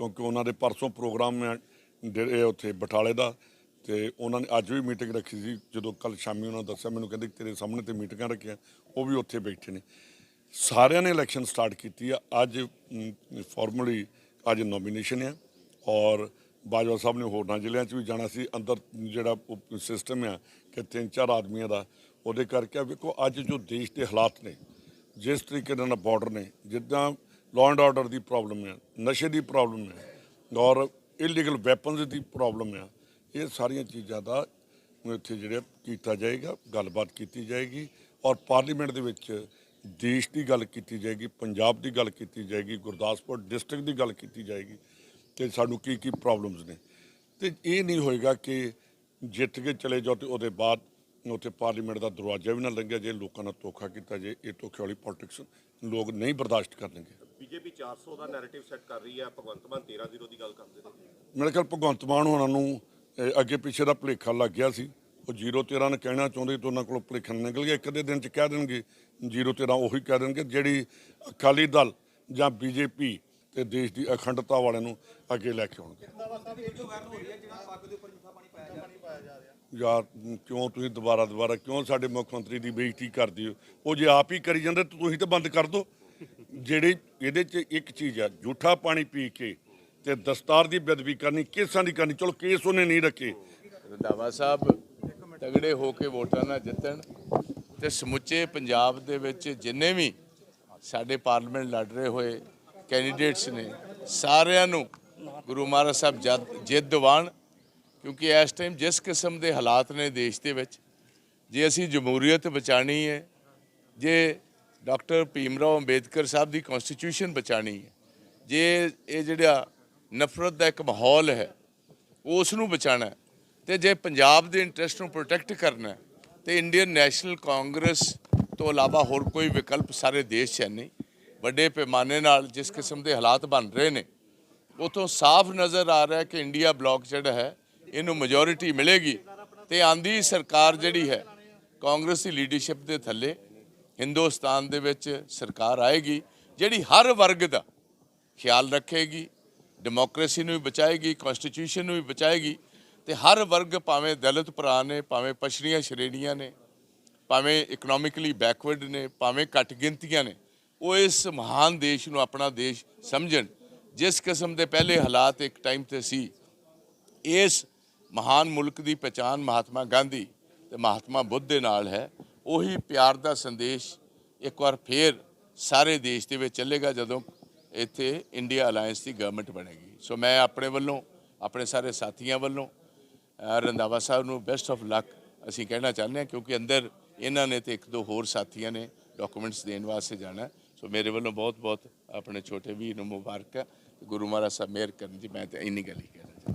ਕਿਉਂਕਿ ਉਹਨਾਂ ਦੇ ਪਰਸੋਂ ਪ੍ਰੋਗਰਾਮ ਹੈ ਡੇ- ਉੱਥੇ ਬਟਾਲੇ ਦਾ ਤੇ ਉਹਨਾਂ ਨੇ ਅੱਜ ਵੀ ਮੀਟਿੰਗ ਰੱਖੀ ਸੀ। ਜਦੋਂ ਕੱਲ ਸ਼ਾਮੀ ਉਹਨਾਂ ਦੱਸਿਆ, ਮੈਨੂੰ ਕਹਿੰਦੇ ਤੇਰੇ ਸਾਹਮਣੇ ਤੇ ਮੀਟਿੰਗਾਂ ਰੱਖੀਆਂ, ਉਹ ਵੀ ਉੱਥੇ ਬੈਠੇ ਨੇ। ਸਾਰਿਆਂ ਨੇ ਇਲੈਕਸ਼ਨ ਸਟਾਰਟ ਕੀਤੀ ਆ। ਅੱਜ ਫਾਰਮਲੀ ਅੱਜ ਨੋਮੀਨੇਸ਼ਨ ਆ ਔਰ ਬਾਜਵਾ ਸਾਹਿਬ ਨੇ ਹੋਰਨਾਂ ਜ਼ਿਲ੍ਹਿਆਂ 'ਚ ਵੀ ਜਾਣਾ ਸੀ। ਅੰਦਰ ਜਿਹੜਾ ਸਿਸਟਮ ਆ ਕਿ ਤਿੰਨ ਚਾਰ ਆਦਮੀਆਂ ਦਾ, ਉਹਦੇ ਕਰਕੇ ਵੇਖੋ, ਅੱਜ ਜੋ ਦੇਸ਼ ਦੇ ਹਾਲਾਤ ਨੇ, ਜਿਸ ਤਰੀਕੇ ਦੇ ਨਾਲ ਬਾਰਡਰ ਨੇ, ਜਿੱਦਾਂ ਲਾਅ ਐਂਡ ਆਰਡਰ ਦੀ ਪ੍ਰੋਬਲਮ ਹੈ, ਨਸ਼ੇ ਦੀ ਪ੍ਰੋਬਲਮ ਹੈ, ਔਰ ਇਲੀਗਲ ਵੈਪਨਸ ਦੀ ਪ੍ਰੋਬਲਮ ਹੈ। ਇਹ ਸਾਰੀਆਂ ਚੀਜ਼ਾਂ ਦਾ ਇੱਥੇ ਜਿਹੜੇ ਕੀਤਾ ਜਾਏਗਾ, ਗੱਲਬਾਤ ਕੀਤੀ ਜਾਏਗੀ, ਔਰ ਪਾਰਲੀਮੈਂਟ ਦੇ ਵਿੱਚ ਦੇਸ਼ ਦੀ ਗੱਲ ਕੀਤੀ ਜਾਏਗੀ, ਪੰਜਾਬ ਦੀ ਗੱਲ ਕੀਤੀ ਜਾਏਗੀ, ਗੁਰਦਾਸਪੁਰ ਡਿਸਟ੍ਰਿਕਟ ਦੀ ਗੱਲ ਕੀਤੀ ਜਾਏਗੀ ਕਿ ਸਾਨੂੰ ਕੀ ਕੀ ਪ੍ਰੋਬਲਮਸ ਨੇ। ਤੇ ਇਹ ਨਹੀਂ ਹੋਏਗਾ ਕਿ ਜਿੱਤ ਕੇ ਚਲੇ ਜਾਓ ਤੇ ਉਹਦੇ ਬਾਅਦ ਉੱਥੇ ਪਾਰਲੀਮੈਂਟ ਦਾ ਦਰਵਾਜ਼ਾ ਵੀ ਨਾ ਲੰਘਿਆ ਜੇ, ਲੋਕਾਂ ਨਾਲ ਧੋਖਾ ਕੀਤਾ ਜੇ, ਇਹ ਧੋਖੇ ਵਾਲੀ ਪੋਲਿਟਿਕਸ ਲੋਕ ਨਹੀਂ ਬਰਦਾਸ਼ਤ ਕਰਨਗੇ। ਬੀਜੇਪੀ 400 ਦਾ ਨੈਰੇਟਿਵ ਸੈੱਟ ਕਰ ਰਹੀ ਹੈ ਭਗਵੰਤ ਮਾਨ 13-0 ਦੀ ਗੱਲ ਕਰਦੇ ਨੇ। ਮੇਰੇ ਖਿਆਲ ਭਗਵੰਤ ਮਾਨ ਹੋਣਾ ਨੂੰ ਅੱਗੇ ਪਿੱਛੇ ਦਾ ਭੁਲੇਖਾ ਲੱਗ ਗਿਆ ਸੀ। ਉਹ 013 ਨੇ ਕਹਿਣਾ ਚਾਹੁੰਦੇ ਤਾਂ ਉਹਨਾਂ ਕੋਲੋਂ ਭੁਲੇਖਾ ਨਿਕਲ ਗਿਆ। ਇੱਕ ਅੱਧੇ ਦਿਨ ਚ ਕਹਿ ਦੇਣਗੇ 013 ਉਹੀ ਕਹਿ ਦੇਣਗੇ, ਜਿਹੜੀ ਅਕਾਲੀ ਦਲ ਜਾਂ ਬੀਜੇਪੀ ਤੇ ਦੇਸ਼ ਦੀ ਅਖੰਡਤਾ ਵਾਲਿਆਂ ਨੂੰ ਅੱਗੇ ਲੈ ਕੇ ਆਉਣਗੇ। ਯਾਰ, ਕਿਉਂ ਤੁਸੀਂ ਦੁਬਾਰਾ ਦੁਬਾਰਾ ਕਿਉਂ ਸਾਡੇ ਮੁੱਖ ਮੰਤਰੀ ਦੀ ਬੇਇੱਜ਼ਤੀ ਕਰਦੇ ਹੋ? ਉਹ ਜੇ ਆਪ ਹੀ ਕਰੀ ਜਾਂਦੇ ਤੁਸੀਂ ਤਾਂ ਬੰਦ ਕਰ ਦਿਓ। ਜਿਹੜੇ ਇਹਦੇ 'ਚ ਇੱਕ ਚੀਜ਼ ਆ ਝੂਠਾ ਪਾਣੀ ਪੀ ਕੇ ਤੇ ਦਸਤਾਰ ਦੀ ਬੇਅਦਬੀ ਕਰਨੀ, ਕੇਸਾਂ ਦੀ ਕਰਨੀ, ਚਲੋ ਕੇਸ ਉਹਨੇ ਨਹੀਂ ਰੱਖੇ। ਰੰਧਾਵਾ ਸਾਹਿਬ, ਤਗੜੇ ਹੋ ਕੇ ਵੋਟਾਂ ਨਾਲ ਜਿੱਤਣ ਤੇ ਸਮੁੱਚੇ ਪੰਜਾਬ ਦੇ ਵਿੱਚ ਜਿੰਨੇ ਵੀ ਸਾਡੇ ਪਾਰਲੀਮੈਂਟ ਲੜ ਰਹੇ ਹੋਏ ਕੈਂਡੀਡੇਟਸ ਨੇ, ਸਾਰਿਆਂ ਨੂੰ ਗੁਰੂ ਮਹਾਰਾਜ ਸਾਹਿਬ ਜਦ- ਜਿੱਤ ਦਿਵਾਣ, ਕਿਉਂਕਿ ਇਸ ਟਾਈਮ ਜਿਸ ਕਿਸਮ ਦੇ ਹਾਲਾਤ ਨੇ ਦੇਸ਼ ਦੇ ਵਿੱਚ, ਜੇ ਅਸੀਂ ਜਮਹੂਰੀਅਤ ਬਚਾਣੀ ਹੈ, ਜੇ ਡਾਕਟਰ ਭੀਮਰਾਓ ਅੰਬੇਦਕਰ ਸਾਹਿਬ ਦੀ ਕਨਸਟੀਟਿਊਸ਼ਨ ਬਚਾਣੀ ਹੈ। ਜੇ ਇਹ ਜਿਹੜਾ ਨਫ਼ਰਤ ਦਾ ਇੱਕ ਮਾਹੌਲ ਹੈ ਉਸ ਨੂੰ ਬਚਾਣਾ ਹੈ, ਤੇ ਜੇ ਪੰਜਾਬ ਦੇ ਇੰਟਰਸਟ ਨੂੰ ਪ੍ਰੋਟੈਕਟ ਕਰਨਾ ਹੈ, ਤੇ ਇੰਡੀਅਨ ਨੈਸ਼ਨਲ ਕਾਂਗਰਸ ਤੋਂ ਇਲਾਵਾ ਹੋਰ ਕੋਈ ਵਿਕਲਪ ਸਾਰੇ ਦੇਸ਼ 'ਚ ਹੈ ਨਹੀਂ। ਵੱਡੇ ਪੈਮਾਨੇ ਨਾਲ ਜਿਸ ਕਿਸਮ ਦੇ ਹਾਲਾਤ ਬਣ ਰਹੇ ਨੇ ਉਥੋਂ ਸਾਫ਼ ਨਜ਼ਰ ਆ ਰਿਹਾ ਕਿ ਇੰਡੀਆ ਬਲੌਕ ਜਿਹੜਾ ਹੈ ਇਹਨੂੰ ਮੈਜੋਰਿਟੀ ਮਿਲੇਗੀ। ਤੇ ਆਂਦੀ ਸਰਕਾਰ ਜਿਹੜੀ ਹੈ ਕਾਂਗਰਸ ਦੀ ਲੀਡਰਸ਼ਿਪ ਦੇ ਥੱਲੇ ਹਿੰਦੁਸਤਾਨ ਦੇ ਵਿੱਚ ਸਰਕਾਰ ਆਏਗੀ, ਜਿਹੜੀ ਹਰ ਵਰਗ ਦਾ ਖਿਆਲ ਰੱਖੇਗੀ, ਡੈਮੋਕ੍ਰੇਸੀ ਨੂੰ ਵੀ ਬਚਾਏਗੀ, ਕਨਸਟੀਟਿਊਸ਼ਨ ਨੂੰ ਵੀ ਬਚਾਏਗੀ, ਤੇ ਹਰ ਵਰਗ ਭਾਵੇਂ ਦਲਿਤ ਭਰਾ ਨੇ, ਭਾਵੇਂ ਪਛੜੀਆਂ ਸ਼੍ਰੇਣੀਆਂ ਨੇ, ਭਾਵੇਂ ਇਕਨੋਮਿਕਲੀ ਬੈਕਵਰਡ ਨੇ, ਭਾਵੇਂ ਘੱਟ ਗਿਣਤੀਆਂ ਨੇ, ਉਹ ਇਸ ਮਹਾਨ ਦੇਸ਼ ਨੂੰ ਆਪਣਾ ਦੇਸ਼ ਸਮਝਣ। ਜਿਸ ਕਿਸਮ ਦੇ ਪਹਿਲੇ ਹਾਲਾਤ ਇੱਕ ਟਾਈਮ ਤੇ ਸੀ, ਇਸ ਮਹਾਨ ਮੁਲਕ ਦੀ ਪਛਾਣ ਮਹਾਤਮਾ ਗਾਂਧੀ ਤੇ ਮਹਾਤਮਾ ਬੁੱਧ ਦੇ ਨਾਲ ਹੈ ਉਹੀ ਪਿਆਰ ਦਾ ਸੰਦੇਸ਼ ਇੱਕ ਵਾਰ ਫੇਰ ਸਾਰੇ ਦੇਸ਼ ਦੇ ਵਿੱਚ ਚੱਲੇਗਾ ਜਦੋਂ ਇੱਥੇ ਇੰਡੀਆ ਅਲਾਈਅੰਸ ਦੀ ਗਵਰਨਮੈਂਟ ਬਣੇਗੀ। ਸੋ ਮੈਂ ਆਪਣੇ ਵੱਲੋਂ ਆਪਣੇ ਸਾਰੇ ਸਾਥੀਆਂ ਵੱਲੋਂ ਅ, ਰੰਧਾਵਾ ਸਾਹਿਬ ਨੂੰ ਬੈਸਟ ਆਫ ਲੱਕ ਅਸੀਂ ਕਹਿਣਾ ਚਾਹੁੰਦੇ ਹਾਂ ਕਿਉਂਕਿ ਅੰਦਰ ਇਹਨਾਂ ਨੇ ਤੇ ਇੱਕ ਦੋ ਹੋਰ ਸਾਥੀਆਂ ਨੇ ਡਾਕੂਮੈਂਟਸ ਦੇਣ ਵਾਸਤੇ ਜਾਣਾ। ਸੋ ਮੇਰੇ ਵੱਲੋਂ ਬਹੁਤ ਬਹੁਤ ਆਪਣੇ ਛੋਟੇ ਵੀਰ ਨੂੰ ਮੁਬਾਰਕ। ਹੈ ਗੁਰੂ ਮਹਾਰਾਜ ਸਾਹਿਬ ਮਿਹਰ ਕਰਨ ਜੀ ਮੈਂ ਤੇ ਇੰਨੀ ਗੱਲ ਹੀ ਕਹਿਣਾ